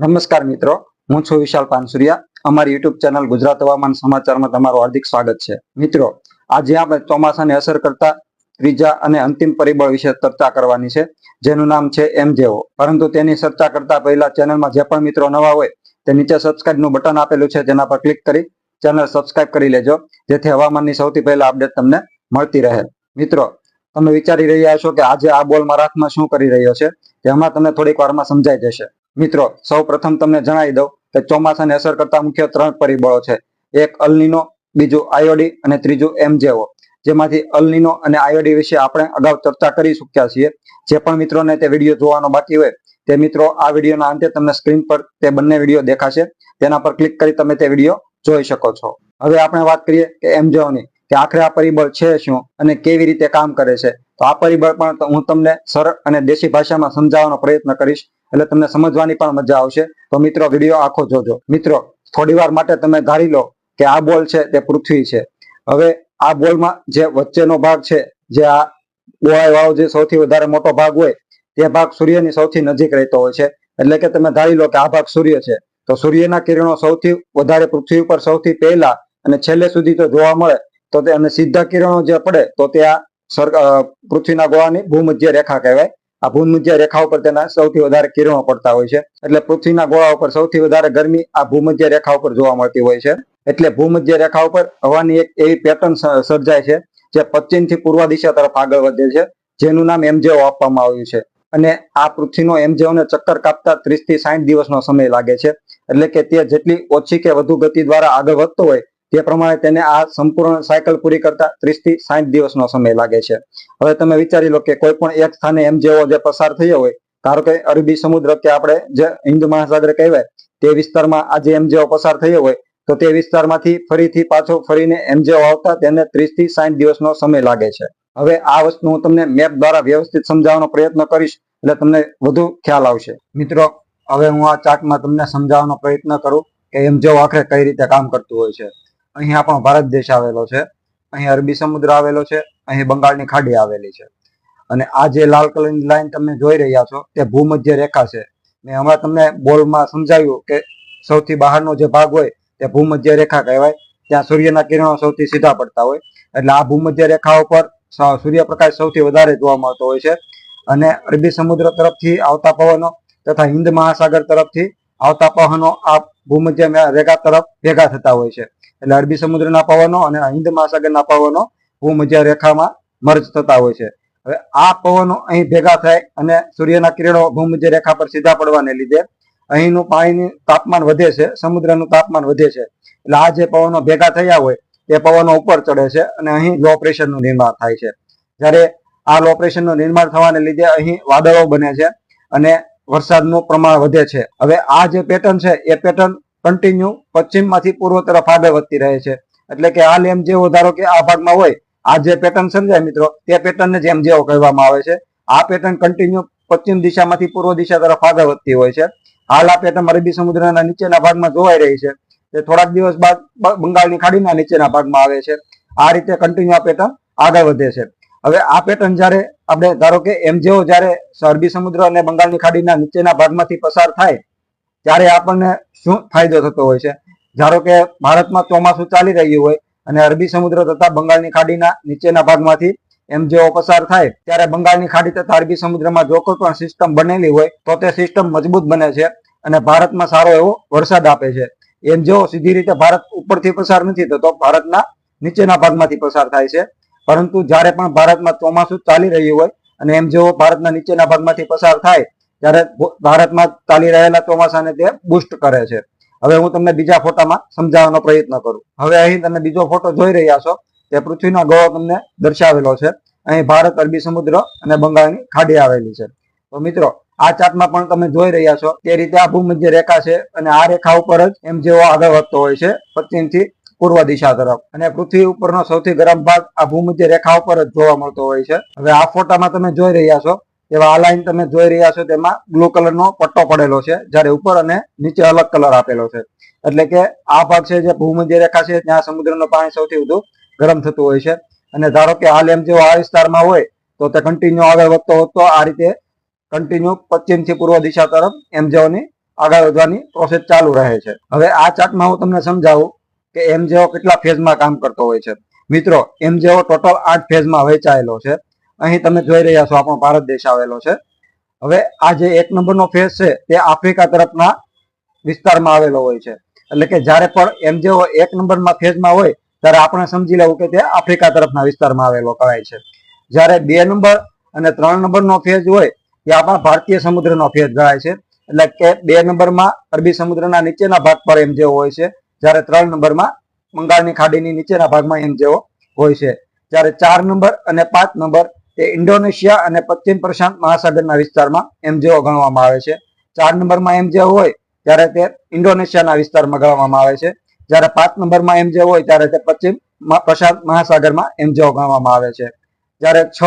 નમસ્કાર મિત્રો, હું છું વિશાલ પાનસુરિયા. અમારી યુટ્યુબ ચેનલ ગુજરાત હવામાન સમાચારમાં તમારું હાર્દિક સ્વાગત છે. મિત્રો, આજે આપણે ચોમાસાને અસર કરતા ત્રીજા અને અંતિમ પરિબળ વિશે ચર્ચા કરવાની છે, જેનું નામ છે એમ જેવો. પરંતુ તેની ચર્ચા કરતા પહેલા ચેનલમાં જે પણ મિત્રો નવા હોય, તે નીચે સબસ્ક્રાઇબનું બટન આપેલું છે તેના પર ક્લિક કરી ચેનલ સબસ્ક્રાઇબ કરી લેજો, જેથી હવામાનની સૌથી પહેલા અપડેટ તમને મળતી રહે. મિત્રો, તમે વિચારી રહ્યા છો કે આજે આ બોલ મારા હાથમાં શું કરી રહ્યો છે? તે હમણાં તમને થોડીક વારમાં સમજાઈ જશે. મિત્રો સૌ પ્રથમ તમને જણાવી દઉં કે ચોમાસાને અસર કરતા મુખ્ય ત્રણ પરિબળો છે. એક અલનીનો, બીજું આયોડી અને ત્રીજું એમજેઓ જેમાંથી અલનીનો અને આયોડી વિશે આપણે અગાઉ ચર્ચા કરી ચૂક્યા છીએ. જે પણ મિત્રોને તે વીડિયો જોવાનો બાકી હોય, તે મિત્રો આ વિડીયોના અંતે તમને સ્ક્રીન પર તે બંને વીડિયો દેખાશે. તેના પર ક્લિક કરી તમે તે વીડિયો જોઈ શકો છો. હવે આપણે વાત કરીએ કે એમજેઓની કે આખરે આ પરિબળ છે શું અને કેવી રીતે કામ કરે છે. તો આ પરિબળ પણ હું તમને સરળ અને દેશી ભાષામાં સમજાવવાનો પ્રયત્ન કરીશ. એટલે તમને સમજવાની પણ મજા આવશે. તો મિત્રો વીડિયો આખો જોજો. મિત્રો થોડી વાર માટે તમે ધારી લો કે આ બોલ છે તે પૃથ્વી છે. હવે આ બોલમાં જે વચ્ચેનો ભાગ છે, જે આ ગોળાઈ વાળો જે સૌથી વધારે મોટો ભાગ હોય, તે ભાગ સૂર્યની સૌથી નજીક રહેતો હોય છે. એટલે કે તમે ધારી લો કે આ ભાગ સૂર્ય છે. તો સૂર્યના કિરણો સૌથી વધારે પૃથ્વી ઉપર સૌથી પહેલા અને છેલ્લે સુધી તો જોવા મળે, તો તે અને સીધા કિરણો જે પડે, તો તે આ પૃથ્વીના ગોળાની ભૂમધ્ય રેખા કહેવાય. આ ભૂમધ્ય રેખા ઉપર તેના સૌથી વધારે કિરણો પડતા હોય છે. એટલે પૃથ્વીના ગોળા ઉપર સૌથી વધારે ગરમી આ ભૂમધ્ય રેખા ઉપર જોવા મળતી હોય છે. એટલે ભૂમધ્ય રેખા ઉપર હવાની એક એવી પેટર્ન સર્જાય છે જે પશ્ચિમથી પૂર્વ દિશા તરફ આગળ વધે છે. જેનું નામ એમજેઓ આપવામાં આવ્યું છે. અને આ પૃથ્વીનો એમજેઓને ચક્કર કાપતા ત્રીસથી સાઠ દિવસનો સમય લાગે છે. એટલે કે તે જેટલી ઓછી કે વધુ ગતિ દ્વારા આગળ વધતો હોય તે પ્રમાણે તેને આ સંપૂર્ણ સાયકલ પૂરી કરતા ત્રીસથી સાઠ દિવસનો સમય લાગે છે. હવે તમે વિચારી લો કે કોઈ પણ એક સ્થાને એમ જેવો જે પસાર થયો હોય, ધારો કે અરબી સમુદ્ર કે આપણે જે હિન્દ મહાસાગર કહેવાય, તે વિસ્તારમાં આજે એમ જેવો પસાર થયો હોય, તો તે વિસ્તારમાંથી ફરીથી પાછો ફરીને એમ જેવો આવતા તેને ત્રીસથી સાઠ દિવસનો સમય લાગે છે. હવે આ વસ્તુ હું તમને મેપ દ્વારા વ્યવસ્થિત સમજાવવાનો પ્રયત્ન કરીશ એટલે તમને વધુ ખ્યાલ આવશે. મિત્રો, હવે હું આ ચાર્ટમાં તમને સમજાવવાનો પ્રયત્ન કરું કે એમ જેવો આખરે કઈ રીતે કામ કરતું હોય છે. અહીં આપણો ભારત દેશ આવેલો છે. અહીં અરબી સમુદ્ર આવેલો છે. અહીં બંગાળની ખાડી આવેલી છે. અને આ જે લાલ કલરની લાઈન તમે જોઈ રહ્યા છો, તે ભૂમધ્ય રેખા છે. મેં હમણાં તમને બોલમાં સમજાવ્યું કે સૌથી બહારનો જે ભાગ હોય, તે ભૂમધ્ય રેખા કહેવાય. ત્યાં સૂર્યના કિરણો સૌથી સીધા પડતા હોય. એટલે આ ભૂમધ્ય રેખા ઉપર સૂર્યપ્રકાશ સૌથી વધારે જોવા મળતો હોય છે. અને અરબી સમુદ્ર તરફથી આવતા પવનો તથા હિન્દ મહાસાગર તરફથી આવતા પવનો આ ભૂમધ્ય રેખા તરફ ભેગા થતા હોય છે. એટલે અરબી સમુદ્રના પવનો અને હિન્દ મહાસાગરના પવનો ભૂમધ્ય રેખામાં મર્જ થતા હોય છે. હવે આ પવનો અહીં ભેગા થાય અને સૂર્યના કિરણો ભૂમધ્ય રેખા પર સીધા પડવાને લીધે અહીંનું પાણીનું તાપમાન વધે છે, સમુદ્રનું તાપમાન વધે છે. એટલે આ જે પવનો ભેગા થયા હોય તે પવનો ઉપર ચડે છે અને અહીં લો પ્રેશરનું નિર્માણ થાય છે. જ્યારે આ લો પ્રેશરનું નિર્માણ થવાને લીધે અહીં વાદળો બને છે અને વરસાદનું પ્રમાણ વધે છે. હવે આ જે પેટર્ન છે, એ પેટર્ન કન્ટિન્યુ પશ્ચિમમાંથી પૂર્વ તરફ આગળ વધતી રહે છે. એટલે કે હાલ એમ જેવો, ધારો કે આ ભાગમાં હોય, આ જે પેટર્ન સમજાય મિત્રો, તે પેટર્નને જેમ જેવો કહેવામાં આવે છે. આ પેટર્ન કન્ટિન્યુ પશ્ચિમ દિશામાંથી પૂર્વ દિશા તરફ આગળ વધતી હોય છે. હાલ આ પેટર્ન અરબી સમુદ્રના નીચેના ભાગમાં જોવાઈ રહી છે. તે થોડાક દિવસ બાદ બંગાળની ખાડીના નીચેના ભાગમાં આવે છે. આ રીતે કન્ટિન્યુ આ પેટર્ન આગળ વધે છે. હવે આ પેટર્ન જ્યારે આપણે ધારો કે એમ જેવો જ્યારે અરબી સમુદ્ર અને બંગાળની ખાડીના નીચેના ભાગમાંથી પસાર થાય, ત્યારે આપણને શું ફાયદો થતો હોય છે? ધારો કે ભારતમાં ચોમાસું ચાલી રહ્યું હોય અને અરબી સમુદ્ર તથા બંગાળની ખાડીના નીચેના ભાગમાંથી એમ જેવો પસાર થાય, ત્યારે બંગાળની ખાડી તથા અરબી સમુદ્રમાં જો કોઈ પણ સિસ્ટમ બનેલી હોય, તો તે સિસ્ટમ મજબૂત બને છે અને ભારતમાં સારો એવો વરસાદ આપે છે. એમ જેવો સીધી રીતે ભારત ઉપરથી પસાર નથી થતો ભારતના નીચેના ભાગમાંથી પસાર થાય છે. પરંતુ જ્યારે પણ ભારતમાં ચોમાસું ચાલી રહ્યું હોય અને એમ જેવો ભારતના નીચેના ભાગમાંથી પસાર થાય, ત્યારે ભારતમાં ચાલી રહેલા ચોમાસાને તે બુસ્ટ કરે છે. હવે હું તમને બીજા ફોટામાં સમજાવવાનો પ્રયત્ન કરું. હવે અહીં તમે બીજો ફોટો જોઈ રહ્યા છો. તે પૃથ્વીનો ગોળો તમને દર્શાવેલો છે. અહીં ભારત, અરબી સમુદ્ર અને બંગાળની ખાડી આવેલી છે. તો મિત્રો, આ ચાર્ટમાં પણ તમે જોઈ રહ્યા છો તે રીતે આ ભૂમધ્ય રેખા છે અને આ રેખા ઉપર જ એમ જેવો આગળ વધતો હોય છે. પશ્ચિમથી પૂર્વ દિશા તરફ. અને પૃથ્વી ઉપરનો સૌથી ગરમ ભાગ આ ભૂમધ્ય રેખા ઉપર જ જોવા મળતો હોય છે. હવે આ ફોટામાં તમે જોઈ રહ્યા છો, એવા આ લાઈન તમે જોઈ રહ્યા છો, તેમાં બ્લુ કલરનો પટ્ટો પડેલો છે, જ્યારે ઉપર અને નીચે અલગ કલર આપેલો છે. એટલે કે આ ભાગ છે જે ભૂમધ્ય રેખા છે, ત્યાં સમુદ્રનું પાણી સૌથી વધુ ગરમ થતું હોય છે. અને ધારો કે હાલ એમ જેવો આ વિસ્તારમાં હોય, તો તે કન્ટિન્યુ આગળ વધતો વધતો આ રીતે કન્ટિન્યુ પશ્ચિમથી પૂર્વ દિશા તરફ એમ જેઓની આગળ વધવાની પ્રોસેસ ચાલુ રહે છે. હવે આ ચાર્ટમાં હું તમને સમજાવું કે એમજેઓ કેટલા ફેઝમાં કામ કરતો હોય છે. મિત્રો એમજેઓ ટોટલ આઠ ફેઝમાં વહેંચાયેલો છે. અહીં તમે જોઈ રહ્યા છો, આપણો ભારત દેશ આવેલો છે. હવે આ જે એક નંબરનો ફેઝ છે, તે આફ્રિકા તરફના વિસ્તારમાં આવેલો હોય છે. એટલે કે જ્યારે પણ એમજેઓ એક નંબરમાં ફેઝમાં હોય, ત્યારે આપણે સમજી લેવું કે તે આફ્રિકા તરફના વિસ્તારમાં આવેલો કહેવાય છે. જ્યારે બે નંબર અને ત્રણ નંબરનો ફેઝ હોય તે આપણા ભારતીય સમુદ્રનો ફેઝ ગણાય છે. એટલે કે બે નંબરમાં અરબી સમુદ્રના નીચેના ભાગ પર એમ જેવો હોય છે. જ્યારે ત્રણ નંબરમાં બંગાળની ખાડીની નીચેના ભાગમાં એમ જેવો હોય છે. જ્યારે ચાર નંબર અને પાંચ નંબર તે ઇન્ડોનેશિયા અને પશ્ચિમ પ્રશાંત મહાસાગરના વિસ્તારમાં એમ જેવો ગણવામાં આવે છે. ચાર નંબરમાં એમ જેવો હોય ત્યારે તે ઇન્ડોનેશિયાના વિસ્તારમાં ગણવામાં આવે છે. જ્યારે પાંચ નંબરમાં એમ જેવો હોય ત્યારે તે પશ્ચિમ પ્રશાંત મહાસાગરમાં એમ જેવો ગણવામાં આવે છે. જ્યારે છ,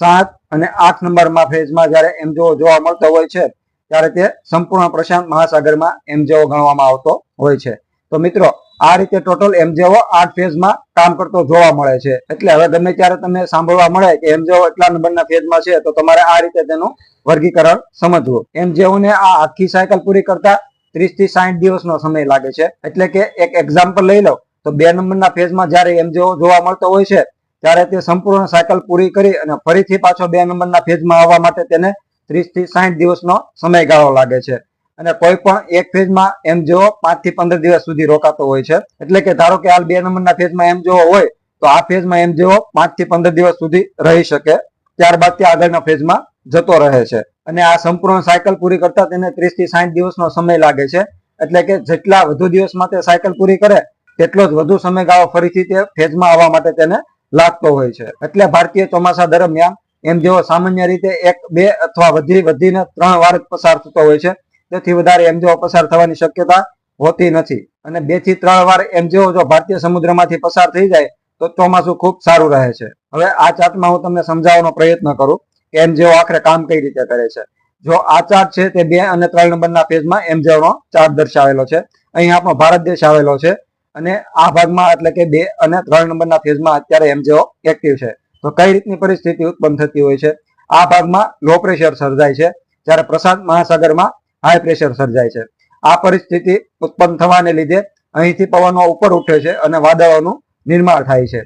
સાત અને આઠ નંબરમાં ફેઝમાં જ્યારે એમ જેવો મળતો હોય છે, ત્યારે તે સંપૂર્ણ પ્રશાંત મહાસાગરમાં એમ જેવો ગણવામાં આવતો હોય છે. તો મિત્રો, આ રીતે ટોટલ એમજેઓ આઠ ફેઝમાં કામ કરતો જોવા મળે છે. એટલે હવે ગમે ત્યારે તમને સાંભળવા મળે કે એમજેઓ એટલા નંબરના ફેઝમાં છે, તો તમારે આ રીતે તેનું વર્ગીકરણ સમજવું. એમ ને આ આખી સાયકલ પૂરી કરતા ત્રીસથી સાઠ દિવસનો સમય લાગે છે. એટલે કે એક એક્ઝામ્પલ લઈ લો, તો બે નંબરના ફેઝમાં જ્યારે એમજેઓ જોવા મળતો હોય છે, ત્યારે તે સંપૂર્ણ સાયકલ પૂરી કરી અને ફરીથી પાછો બે નંબરના ફેઝમાં આવવા માટે તેને ત્રીસથી સાઠ દિવસનો સમયગાળો લાગે છે. અને કોઈ પણ એક ફેઝમાં એમ જેવો પાંચથી પંદર દિવસ સુધી રોકાતો હોય છે. એટલે કે ધારો કે હાલ બે નંબરના ફેઝમાં એમ જેવો હોય, તો આ ફેઝમાં એમ જેવો પાંચથી પંદર દિવસ સુધી રહી શકે. ત્યારબાદ તે આગળના ફેઝમાં જતો રહે છે. અને આ સંપૂર્ણ સાયકલ પૂરી કરતા તેને ત્રીસથી સાઠ દિવસનો સમય લાગે છે. એટલે કે જેટલા વધુ દિવસમાં તે સાયકલ પૂરી કરે, તેટલો જ વધુ સમયગાળો ફરીથી તે ફેઝમાં આવવા માટે તેને લાગતો હોય છે. એટલે ભારતીય ચોમાસા દરમિયાન એમ જેવો સામાન્ય રીતે એક, બે અથવા વધી વધીને ત્રણ વાર પસાર થતો હોય છે. તેથી વધારે એમજીઓ પસાર થવાની શક્યતા હોતી નથી. અને બેથી ત્રણ વાર એમજીઓ જો ભારતીય સમુદ્રમાંથી પસાર થઈ જાય, તો ચોમાસું ખૂબ સારું રહે છે. હવે આ ચાર્ટમાં હું તમને સમજાવવાનો પ્રયત્ન કરું કે એમ જેવો આખરે કામ કઈ રીતે કરે છે. જો આ ચાર્ટ છે તે બે અને ત્રણ નંબરના પેજમાં એમજીઓનો ચાર્ટ દર્શાવેલો છે. અહીં આપણો ભારત દેશ આવેલો છે. અને આ ભાગમાં એટલે કે બે અને ત્રણ નંબરના ફેઝમાં અત્યારે એમજીઓ એક્ટિવ છે. તો કઈ રીતની પરિસ્થિતિ ઉત્પન્ન થતી હોય છે? આ ભાગમાં લો પ્રેશર સર્જાય છે. જ્યારે પ્રશાંત મહાસાગરમાં હાઈ પ્રેશર સર્જાય છે. આ પરિસ્થિતિ ઉત્પન્ન થવાને લીધે અહીંથી પવનો ઉપર ઉઠે છે અને વાદળોનું નિર્માણ થાય છે.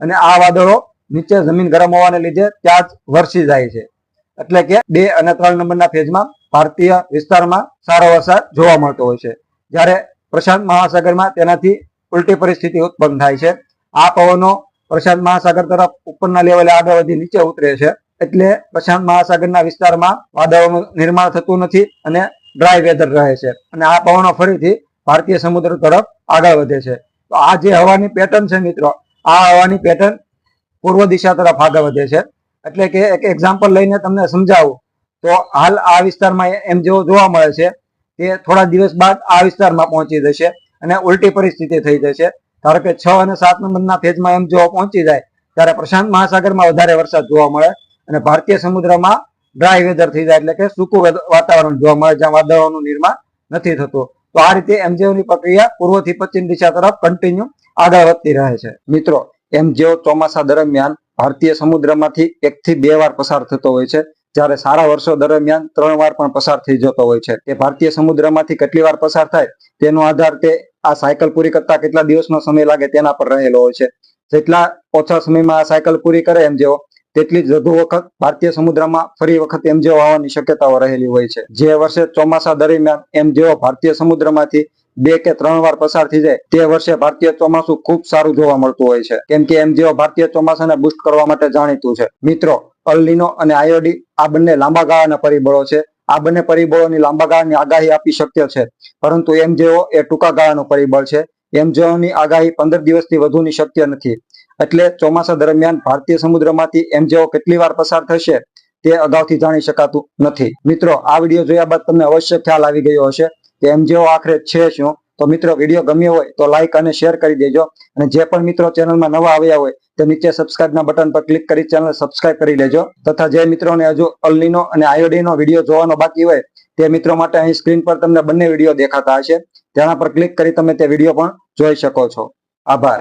અને આ વાદળો નીચે જમીન ગરમ હોવાને લીધે ત્યાં વરસી જાય છે. એટલે કે બે અને ત્રણ નંબરના ફેઝમાં ભારતીય વિસ્તારમાં સારો વરસાદ જોવા મળતો હોય છે. જ્યારે પ્રશાંત મહાસાગરમાં તેનાથી ઉલટી પરિસ્થિતિ ઉત્પન્ન થાય છે. આ પવનો પ્રશાંત મહાસાગર તરફ ઉપરના લેવલે આગળ વધી નીચે ઉતરે છે. એટલે પ્રશાંત મહાસાગરના વિસ્તારમાં વાદળોનું નિર્માણ થતું નથી અને ડ્રાય વેધર રહે છે. અને આ પવનો ફરીથી ભારતીય સમુદ્ર તરફ આગળ વધે છે. તો આ જે હવાની પેટર્ન છે મિત્રો, આ હવાની પેટર્ન પૂર્વ દિશા તરફ આગળ વધે છે. એટલે કે એક એક્ઝામ્પલ લઈને તમને સમજાવું. તો હાલ આ વિસ્તારમાં એમ જેવો જોવા મળે છે તે થોડા દિવસ બાદ આ વિસ્તારમાં પહોંચી જશે અને ઉલટી પરિસ્થિતિ થઈ જશે. ધારો કે છ અને સાત નંબરના ફેજમાં એમ જો પહોંચી જાય, ત્યારે પ્રશાંત મહાસાગરમાં વધારે વરસાદ જોવા મળે અને ભારતીય સમુદ્રમાં ડ્રાય વેધર થઈ જાય એટલે કે સૂકું વાતાવરણ જોવા મળે જ્યાં વાદળોનું નિર્માણ નથી થતું. તો આ રીતે એમજીઓની પ્રક્રિયા પૂર્વથી પશ્ચિમ દિશા તરફ કન્ટિન્યુ આગળ વધતી રહે છે. મિત્રો, એમજીઓ ચોમાસા દરમિયાન ભારતીય સમુદ્રમાંથી એક થી બે વાર પસાર થતો હોય છે. જ્યારે સારા વર્ષો દરમિયાન ત્રણ વાર પણ પસાર થઈ જતો હોય છે. તે ભારતીય સમુદ્રમાંથી કેટલી વાર પસાર થાય, તેનો આધાર તે આ સાયકલ પૂરી કરતા કેટલા દિવસનો સમય લાગે તેના પર રહેલો હોય છે. જેટલા ઓછા સમયમાં આ સાયકલ પૂરી કરે એમ જેવો તેટલી જ વધુ વખત ભારતીય સમુદ્રમાં ફરી વખત એમ જેવો આવવાની શક્યતાઓ રહેલી હોય છે. જે વર્ષે ચોમાસા દરમિયાન એમ જેવો ભારતીય સમુદ્રમાંથી બે કે ત્રણ વાર પસાર થઈ જાય, તે વર્ષે ભારતીય ચોમાસું ખૂબ સારું જોવા મળતું હોય છે. કેમ કે એમ જેવો ભારતીય ચોમાસાને બુસ્ટ કરવા માટે જાણીતું છે. મિત્રો અલ્લીનો અને આયોડી આ બંને લાંબા ગાળાના પરિબળો છે. આ બંને પરિબળોની લાંબા ગાળાની આગાહી આપી શક્ય છે. પરંતુ એમ જેવો એ ટૂંકા ગાળાનું પરિબળ છે. એમ જેઓની આગાહી પંદર દિવસથી વધુની શક્ય નથી. એટલે ચોમાસા દરમિયાન ભારતીય સમુદ્રમાંથી એમ જેવો કેટલી વાર પસાર થશે તે અગાઉથી જાણી શકાતું નથી. મિત્રો, આ વીડિયો જોયા બાદ તમને અવશ્ય ખ્યાલ આવી ગયો હશે કે એમ જેવો આખરે છે શું? તો મિત્રો, વીડિયો ગમ્યો હોય તો લાઇક અને શેર કરી દેજો અને જે પણ મિત્રો ચેનલમાં નવા આવ્યા હોય તે નીચે સબસ્ક્રાઇબના બટન પર ક્લિક કરી ચેનલ સબસ્ક્રાઇબ કરી લેજો તથા જે મિત્રોને હજુ અલ્લીનો અને આયોડીનો વીડિયો જોવાનો બાકી હોય તે મિત્રો માટે અહીં સ્ક્રીન પર તમને બંને વીડિયો દેખાતા હશે. તેના પર ક્લિક કરી તમે તે વીડિયો પણ જોઈ શકો છો. આભાર.